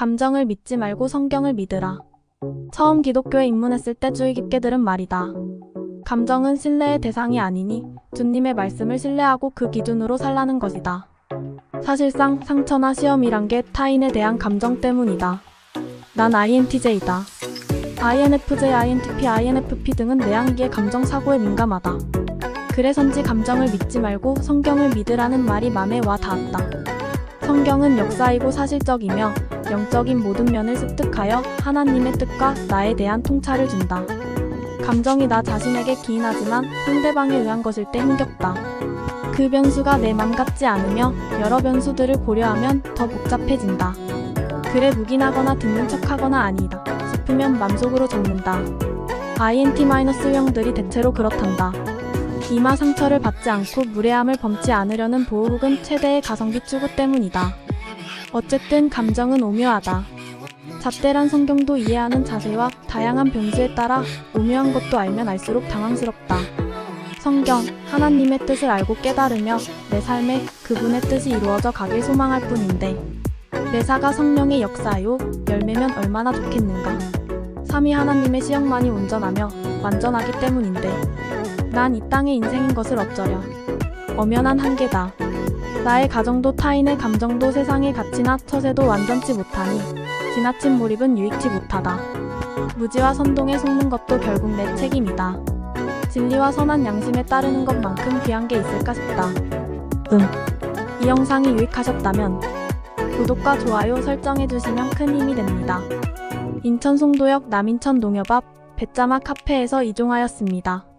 감정을 믿지 말고 성경을 믿으라. 처음 기독교에 입문했을 때 주의 깊게 들은 말이다. 감정은 신뢰의 대상이 아니니 주님의 말씀을 신뢰하고 그 기준으로 살라는 것이다. 사실상 상처나 시험이란 게 타인에 대한 감정 때문이다. 난 INTJ다. INFJ, INTP, INFP 등은 내향기의 감정 사고에 민감하다. 그래서인지 감정을 믿지 말고 성경을 믿으라는 말이 맘에 와 닿았다. 성경은 역사이고 사실적이며 영적인 모든 면을 습득하여 하나님의 뜻과 나에 대한 통찰을 준다. 감정이 나 자신에게 기인하지만 상대방에 의한 것일 때 힘겹다. 그 변수가 내 맘 같지 않으며 여러 변수들을 고려하면 더 복잡해진다. 글에 묵인하거나 듣는 척하거나 아니다 싶으면 맘속으로 적는다. INT-유형들이 대체로 그렇단다. 이마 상처를 받지 않고 무례함을 범치 않으려는 보호 혹은 최대의 가성비 추구 때문이다. 어쨌든 감정은 오묘하다. 잣대란 성경도 이해하는 자세와 다양한 변수에 따라 오묘한 것도 알면 알수록 당황스럽다. 성경, 하나님의 뜻을 알고 깨달으며 내 삶에 그분의 뜻이 이루어져 가길 소망할 뿐인데 내사가 성령의 역사요 열매면 얼마나 좋겠는가. 삼위 하나님의 시험만이 온전하며 완전하기 때문인데 난 이 땅의 인생인 것을 어쩌랴. 엄연한 한계다. 나의 가정도 타인의 감정도 세상의 가치나 처세도 완전치 못하니 지나친 몰입은 유익치 못하다. 무지와 선동에 속는 것도 결국 내 책임이다. 진리와 선한 양심에 따르는 것만큼 귀한 게 있을까 싶다. 음. 이 영상이 유익하셨다면 구독과 좋아요 설정해주시면 큰 힘이 됩니다. 인천 송도역 남인천 농협 앞 배짜마 카페에서 이종하였습니다.